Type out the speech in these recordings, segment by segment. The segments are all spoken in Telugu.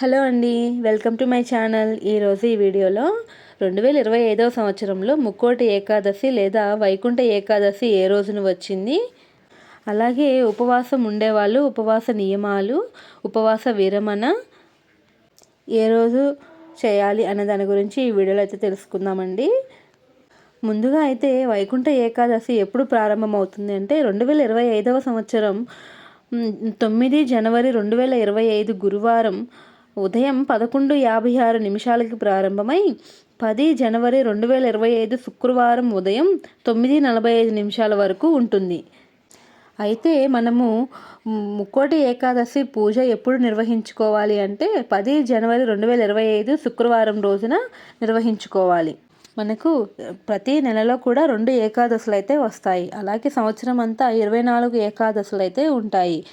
హలో అండి వెల్కమ్ టు మై ఛానల్. ఈరోజు ఈ వీడియోలో రెండు వేల ఇరవై ఐదవ సంవత్సరంలో ముక్కోటి ఏకాదశి లేదా వైకుంఠ ఏకాదశి ఏ రోజున వచ్చింది? అలాగే ఉపవాసం ఉండేవాళ్ళు ఉపవాస నియమాలు ఉపవాస విరమణ ఏ రోజు చేయాలి అనే దాని గురించి ఈ వీడియోలో అయితే తెలుసుకుందామండి. ముందుగా అయితే వైకుంఠ ఏకాదశి ఎప్పుడు ప్రారంభమవుతుంది అంటే రెండు వేల ఇరవై ఐదవ సంవత్సరం తొమ్మిది జనవరి రెండు వేల ఇరవై ఐదు గురువారం ఉదయం పదకొండు యాభై ఆరు నిమిషాలకి ప్రారంభమై పది జనవరి రెండు వేల ఇరవై ఐదు శుక్రవారం ఉదయం తొమ్మిది నలభై ఐదు నిమిషాల వరకు ఉంటుంది. అయితే మనము ముక్కోటి ఏకాదశి పూజ ఎప్పుడు నిర్వహించుకోవాలి అంటే పది జనవరి రెండు వేల ఇరవై ఐదు శుక్రవారం రోజున నిర్వహించుకోవాలి. మనకు ప్రతి నెలలో కూడా రెండు ఏకాదశులు అయితే వస్తాయి. అలాగే సంవత్సరం అంతా ఇరవై నాలుగు ఏకాదశులు అయితే ఉంటాయి.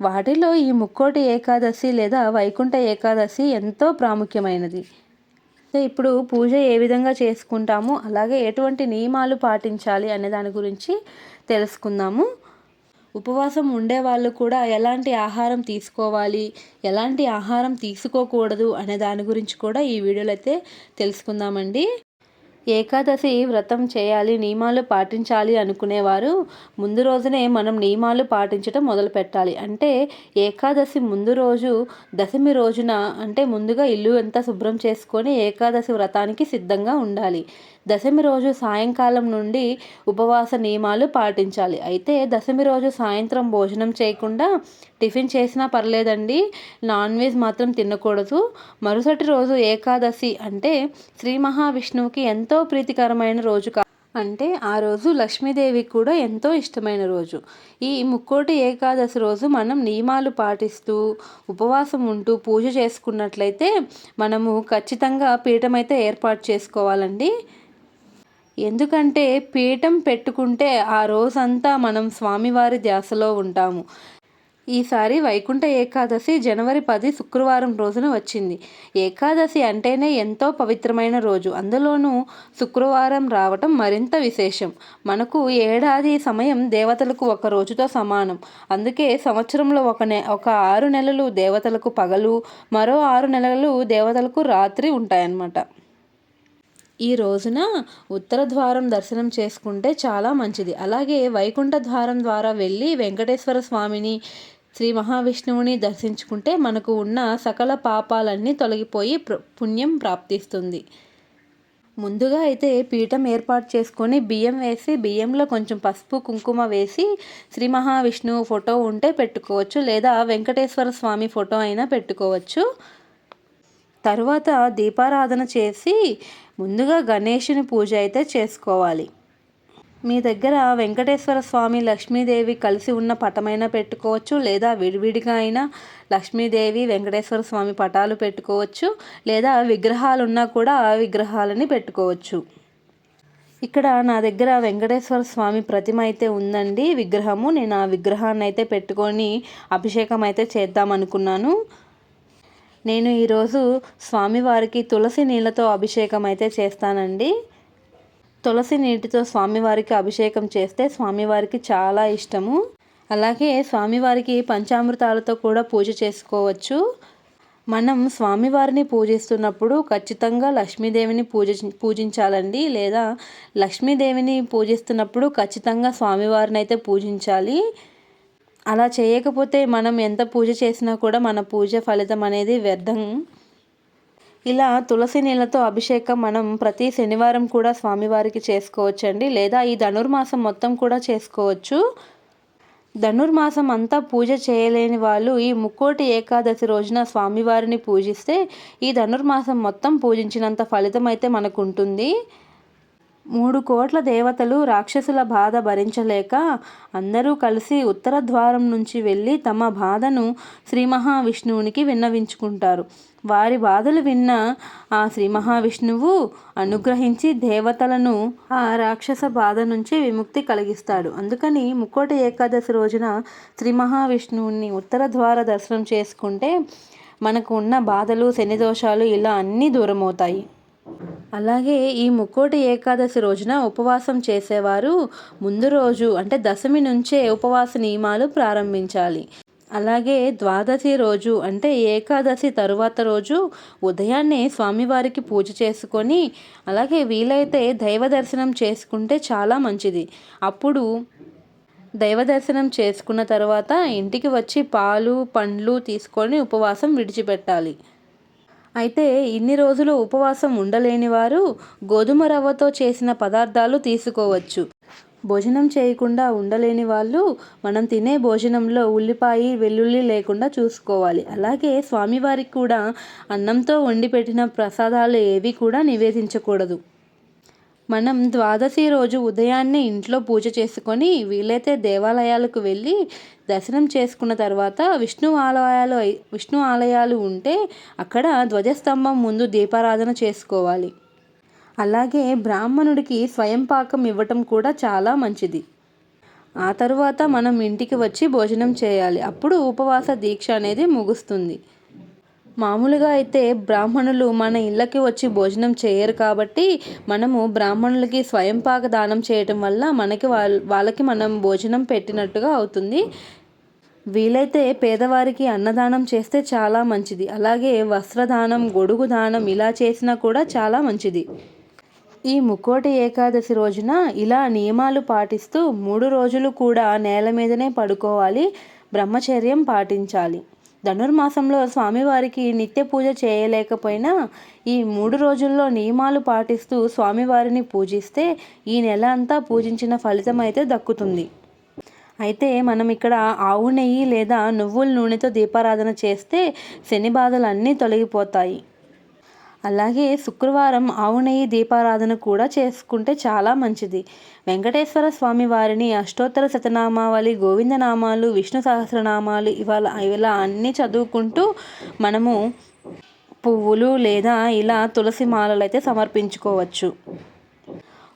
వాటిలో ఈ ముక్కోటి ఏకాదశి లేదా వైకుంఠ ఏకాదశి ఎంతో ప్రాముఖ్యమైనది. ఇప్పుడు పూజ ఏ విధంగా చేసుకుంటాము అలాగే ఎటువంటి నియమాలు పాటించాలి అనే దాని గురించి తెలుసుకుందాము. ఉపవాసం ఉండే వాళ్ళు కూడా ఎలాంటి ఆహారం తీసుకోవాలి ఎలాంటి ఆహారం తీసుకోకూడదు అనే దాని గురించి కూడా ఈ వీడియోలో అయితే తెలుసుకుందామండి. ఏకాదశి వ్రతం చేయాలి నియమాలు పాటించాలి అనుకునేవారు ముందు రోజునే మనం నియమాలు పాటించడం మొదలు పెట్టాలి. అంటే ఏకాదశి ముందు రోజు దశమి రోజున అంటే ముందుగా ఇల్లు అంతా శుభ్రం చేసుకొని ఏకాదశి వ్రతానికి సిద్ధంగా ఉండాలి. దశమి రోజు సాయంకాలం నుండి ఉపవాస నియమాలు పాటించాలి. అయితే దశమి రోజు సాయంత్రం భోజనం చేయకుండా టిఫిన్ చేసినా పర్లేదండి. నాన్ వెజ్ మాత్రం తినకూడదు. మరుసటి రోజు ఏకాదశి అంటే శ్రీ మహావిష్ణువుకి ఎంతో ప్రీతికరమైన రోజు కా అంటే ఆ రోజు లక్ష్మీదేవికి కూడా ఎంతో ఇష్టమైన రోజు. ఈ ముక్కోటి ఏకాదశి రోజు మనం నియమాలు పాటిస్తూ ఉపవాసం ఉంటూ పూజ చేసుకున్నట్లయితే మనము ఖచ్చితంగా పీఠం అయితే ఏర్పాటు చేసుకోవాలండి. ఎందుకంటే పీఠం పెట్టుకుంటే ఆ రోజంతా మనం స్వామివారి ధ్యాసలో ఉంటాము. ఈసారి వైకుంఠ ఏకాదశి జనవరి పది శుక్రవారం రోజున వచ్చింది. ఏకాదశి అంటేనే ఎంతో పవిత్రమైన రోజు. అందులోనూ శుక్రవారం రావటం మరింత విశేషం. మనకు ఏడాది సమయం దేవతలకు ఒక రోజుతో సమానం. అందుకే సంవత్సరంలో ఒక నె ఒక ఆరు నెలలు దేవతలకు పగలు మరో ఆరు నెలలు దేవతలకు రాత్రి ఉంటాయన్నమాట. ఈ రోజున ఉత్తర ద్వారం దర్శనం చేసుకుంటే చాలా మంచిది. అలాగే వైకుంఠ ద్వారం ద్వారా వెళ్ళి వెంకటేశ్వర స్వామిని శ్రీ మహావిష్ణువుని దర్శించుకుంటే మనకు ఉన్న సకల పాపాలన్నీ తొలగిపోయి పుణ్యం ప్రాప్తిస్తుంది. ముందుగా అయితే పీఠం ఏర్పాటు చేసుకొని బియ్యం వేసి బియ్యంలో కొంచెం పసుపు కుంకుమ వేసి శ్రీ మహావిష్ణువు ఫోటో ఉంటే పెట్టుకోవచ్చు. లేదా వెంకటేశ్వర స్వామి ఫోటో అయినా పెట్టుకోవచ్చు. తరువాత దీపారాధన చేసి ముందుగా గణేషుని పూజ అయితే చేసుకోవాలి. మీ దగ్గర వెంకటేశ్వర స్వామి లక్ష్మీదేవి కలిసి ఉన్న పటమైనా పెట్టుకోవచ్చు లేదా విడివిడిగా అయినా లక్ష్మీదేవి వెంకటేశ్వర స్వామి పటాలు పెట్టుకోవచ్చు లేదా విగ్రహాలు ఉన్నా కూడా ఆ విగ్రహాలని పెట్టుకోవచ్చు. ఇక్కడ నా దగ్గర వెంకటేశ్వర స్వామి ప్రతిమ అయితే ఉందండి. విగ్రహము నేను ఆ విగ్రహాన్ని అయితే పెట్టుకొని అభిషేకం అయితే చేద్దాం అనుకున్నాను నేను ఈరోజు స్వామివారికి తులసి నీళ్ళతో అభిషేకం అయితే చేస్తానండి. తులసి నీటితో స్వామివారికి అభిషేకం చేస్తే స్వామివారికి చాలా ఇష్టము. అలాగే స్వామివారికి పంచామృతాలతో కూడా పూజ చేసుకోవచ్చు. మనం స్వామివారిని పూజిస్తున్నప్పుడు ఖచ్చితంగా లక్ష్మీదేవిని పూజ పూజించాలండి. లేదా లక్ష్మీదేవిని పూజిస్తున్నప్పుడు ఖచ్చితంగా స్వామివారిని అయితే పూజించాలి. అలా చేయకపోతే మనం ఎంత పూజ చేసినా కూడా మన పూజ ఫలితం అనేది వ్యర్థం. ఇలా తులసి నీళ్ళతో అభిషేకం మనం ప్రతి శనివారం కూడా స్వామివారికి చేసుకోవచ్చండి. లేదా ఈ ధనుర్మాసం మొత్తం కూడా చేసుకోవచ్చు. ధనుర్మాసం అంతా పూజ చేయలేని వాళ్ళు ఈ ముక్కోటి ఏకాదశి రోజున స్వామివారిని పూజిస్తే ఈ ధనుర్మాసం మొత్తం పూజించినంత ఫలితం అయితే మనకు ఉంటుంది మూడు కోట్ల దేవతలు రాక్షసుల బాధ భరించలేక అందరూ కలిసి ఉత్తర ద్వారం నుంచి వెళ్ళి తమ బాధను శ్రీ మహావిష్ణువునికి విన్నవించుకుంటారు. వారి బాధలు విన్న ఆ శ్రీ మహావిష్ణువు అనుగ్రహించి దేవతలను ఆ రాక్షస బాధ నుంచి విముక్తి కలిగిస్తాడు. అందుకని ముక్కోటి ఏకాదశి రోజున శ్రీ మహావిష్ణువుని ఉత్తర ద్వార దర్శనం చేసుకుంటే మనకు ఉన్న బాధలు శని దోషాలు ఇలా అన్నీ దూరమవుతాయి. అలాగే ఈ ముక్కోటి ఏకాదశి రోజున ఉపవాసం చేసేవారు ముందు రోజు అంటే దశమి నుంచే ఉపవాస నియమాలు ప్రారంభించాలి. అలాగే ద్వాదశి రోజు అంటే ఏకాదశి తరువాత రోజు ఉదయాన్నే స్వామివారికి పూజ చేసుకొని అలాగే వీలైతే దైవ దర్శనం చేసుకుంటే చాలా మంచిది. అప్పుడు దైవ దర్శనం చేసుకున్న తర్వాత ఇంటికి వచ్చి పాలు పండ్లు తీసుకొని ఉపవాసం విడిచిపెట్టాలి. అయితే ఇన్ని రోజులు ఉపవాసం ఉండలేని వారు గోధుమ రవ్వతో చేసిన పదార్థాలు తీసుకోవచ్చు. భోజనం చేయకుండా ఉండలేని వాళ్ళు మనం తినే భోజనంలో ఉల్లిపాయ వెల్లుల్లి లేకుండా చూసుకోవాలి. అలాగే స్వామివారికి కూడా అన్నంతో వండి పెట్టిన ప్రసాదాలు ఏవి కూడా నివేదించకూడదు. మనం ద్వాదశి రోజు ఉదయాన్నే ఇంట్లో పూజ చేసుకొని వీలైతే దేవాలయాలకు వెళ్ళి దర్శనం చేసుకున్న తర్వాత విష్ణు ఆలయాలు విష్ణు ఆలయాలు ఉంటే అక్కడ ధ్వజస్తంభం ముందు దీపారాధన చేసుకోవాలి. అలాగే బ్రాహ్మణుడికి స్వయం పాకం ఇవ్వటం కూడా చాలా మంచిది. ఆ తర్వాత మనం ఇంటికి వచ్చి భోజనం చేయాలి. అప్పుడు ఉపవాస దీక్ష అనేది ముగుస్తుంది. మామూలుగా అయితే బ్రాహ్మణులు మన ఇళ్ళకి వచ్చి భోజనం చేయరు కాబట్టి మనము బ్రాహ్మణులకి స్వయంపాక దానం చేయటం వల్ల మనకి వాళ్ళ వాళ్ళకి మనం భోజనం పెట్టినట్టుగా అవుతుంది. వీలైతే పేదవారికి అన్నదానం చేస్తే చాలా మంచిది. అలాగే వస్త్రదానం గొడుగు దానం ఇలా చేసినా కూడా చాలా మంచిది. ఈ ముక్కోటి ఏకాదశి రోజున ఇలా నియమాలు పాటిస్తూ మూడు రోజులు కూడా నేల మీదనే పడుకోవాలి బ్రహ్మచర్యం పాటించాలి. ధనుర్మాసంలో స్వామివారికి నిత్య పూజ చేయలేకపోయినా ఈ మూడు రోజుల్లో నియమాలు పాటిస్తూ స్వామివారిని పూజిస్తే ఈ నెల అంతా పూజించిన ఫలితం అయితే దక్కుతుంది. అయితే మనం ఇక్కడ ఆవు నెయ్యి లేదా నువ్వుల నూనెతో దీపారాధన చేస్తే శని బాధలు అన్నీ తొలగిపోతాయి. అలాగే శుక్రవారం ఆవు నెయ్యి దీపారాధన కూడా చేసుకుంటే చాలా మంచిది. వెంకటేశ్వర స్వామి వారిని అష్టోత్తర శతనామావళి గోవిందనామాలు విష్ణు సహస్రనామాలు ఇవాళ ఇలా అన్నీ చదువుకుంటూ మనము పువ్వులు లేదా ఇలా తులసి మాలలు అయితే సమర్పించుకోవచ్చు.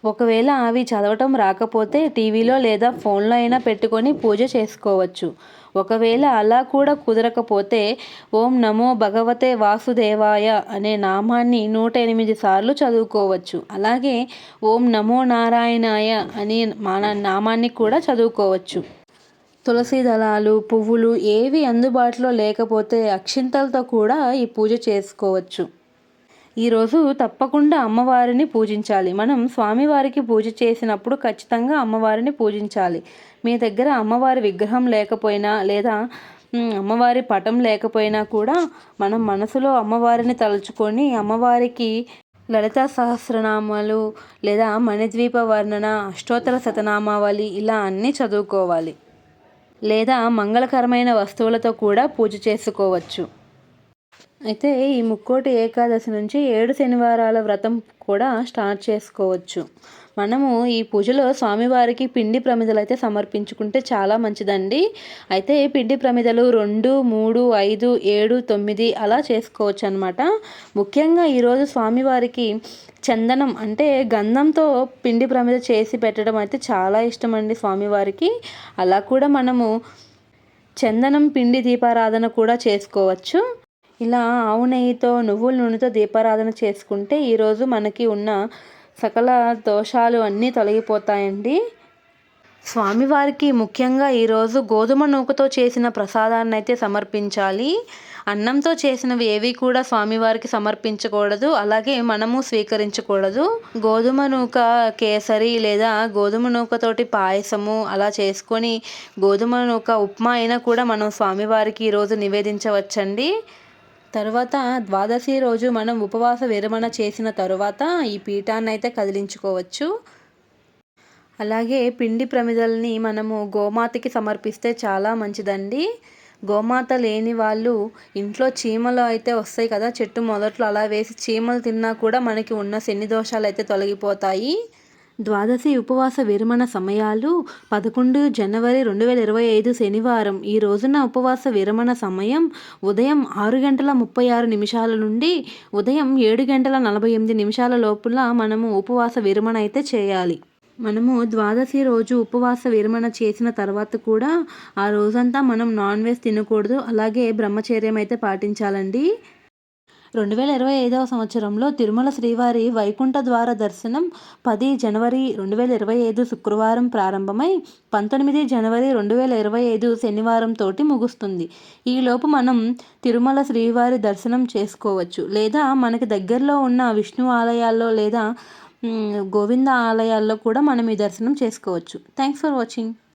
ఒకవేళ అవి చదవటం రాకపోతే టీవీలో లేదా ఫోన్లో అయినా పెట్టుకొని పూజ చేసుకోవచ్చు. ఒకవేళ అలా కూడా కుదరకపోతే ఓం నమో భగవతే వాసుదేవాయ అనే నామాన్ని నూట ఎనిమిది సార్లు చదువుకోవచ్చు. అలాగే ఓం నమో నారాయణాయ అనే మన నామాన్ని కూడా చదువుకోవచ్చు. తులసి దళాలు పువ్వులు ఏవి అందుబాటులో లేకపోతే అక్షింతలతో కూడా ఈ పూజ చేసుకోవచ్చు. ఈరోజు తప్పకుండా అమ్మవారిని పూజించాలి. మనం స్వామివారికి పూజ చేసినప్పుడు ఖచ్చితంగా అమ్మవారిని పూజించాలి. మీ దగ్గర అమ్మవారి విగ్రహం లేకపోయినా లేదా అమ్మవారి పటం లేకపోయినా కూడా మనం మనసులో అమ్మవారిని తలుచుకొని అమ్మవారికి లలిత సహస్రనామాలు లేదా మణిద్వీప వర్ణన అష్టోత్తర శతనామావళి ఇలా అన్నీ చదువుకోవాలి. లేదా మంగళకరమైన వస్తువులతో కూడా పూజ చేసుకోవచ్చు. అయితే ఈ ముక్కోటి ఏకాదశి నుంచి ఏడు శనివారాల వ్రతం కూడా స్టార్ట్ చేసుకోవచ్చు. మనము ఈ పూజలో స్వామివారికి పిండి ప్రమిదలు అయితే సమర్పించుకుంటే చాలా మంచిదండి. అయితే పిండి ప్రమిదలు రెండు మూడు ఐదు ఏడు తొమ్మిది అలా చేసుకోవచ్చు అనమాట ముఖ్యంగా ఈరోజు స్వామివారికి చందనం అంటే గంధంతో పిండి ప్రమిద చేసి పెట్టడం అయితే చాలా ఇష్టం అండి స్వామివారికి. అలా కూడా మనము చందనం పిండి దీపారాధన కూడా చేసుకోవచ్చు. ఇలా ఆవు నెయ్యితో నువ్వుల నూనెతో దీపారాధన చేసుకుంటే ఈరోజు మనకి ఉన్న సకల దోషాలు అన్నీ తొలగిపోతాయండి. స్వామివారికి ముఖ్యంగా ఈరోజు గోధుమ నూకతో చేసిన ప్రసాదాన్ని అయితే సమర్పించాలి. అన్నంతో చేసినవి ఏవి కూడా స్వామివారికి సమర్పించకూడదు. అలాగే మనము స్వీకరించకూడదు. గోధుమ నూక కేసరి లేదా గోధుమ నూకతోటి పాయసము అలా చేసుకొని గోధుమ నూక ఉప్మా అయినా కూడా మనం స్వామివారికి ఈరోజు నివేదించవచ్చండి. తర్వాత ద్వాదశి రోజు మనం ఉపవాస విరమణ చేసిన తరువాత ఈ పీఠాన్ని అయితే కదిలించుకోవచ్చు. అలాగే పిండి ప్రమిదల్ని మనము గోమాతకి సమర్పిస్తే చాలా మంచిదండి. గోమాత లేని వాళ్ళు ఇంట్లో చీమలు అయితే వస్తాయి కదా చెట్టు మొదట్లో అలా వేసి చీమలు తిన్నా కూడా మనకి ఉన్న శని దోషాలు అయితే తొలగిపోతాయి. ద్వాదశి ఉపవాస విరమణ సమయాలు పదకొండు జనవరి రెండు వేల ఇరవై ఐదు శనివారం. ఈ రోజున ఉపవాస విరమణ సమయం ఉదయం ఆరు గంటల ముప్పై ఆరు నిమిషాల నుండి ఉదయం ఏడు గంటల నలభై ఎనిమిది నిమిషాల లోపల మనము ఉపవాస విరమణ అయితే చేయాలి. మనము ద్వాదశి రోజు ఉపవాస విరమణ చేసిన తర్వాత కూడా ఆ రోజంతా మనం నాన్ వెజ్ తినకూడదు. అలాగే బ్రహ్మచర్యం అయితే పాటించాలండి. రెండు వేల ఇరవై ఐదవ సంవత్సరంలో తిరుమల శ్రీవారి వైకుంఠ ద్వార దర్శనం పది జనవరి రెండు వేల ఇరవై ఐదు శుక్రవారం ప్రారంభమై పంతొమ్మిది జనవరి రెండు వేల ఇరవై ఐదు శనివారం తోటి ముగుస్తుంది. ఈలోపు మనం తిరుమల శ్రీవారి దర్శనం చేసుకోవచ్చు. లేదా మనకి దగ్గరలో ఉన్న విష్ణు ఆలయాల్లో లేదా గోవింద ఆలయాల్లో కూడా మనం ఈ దర్శనం చేసుకోవచ్చు. Thanks for watching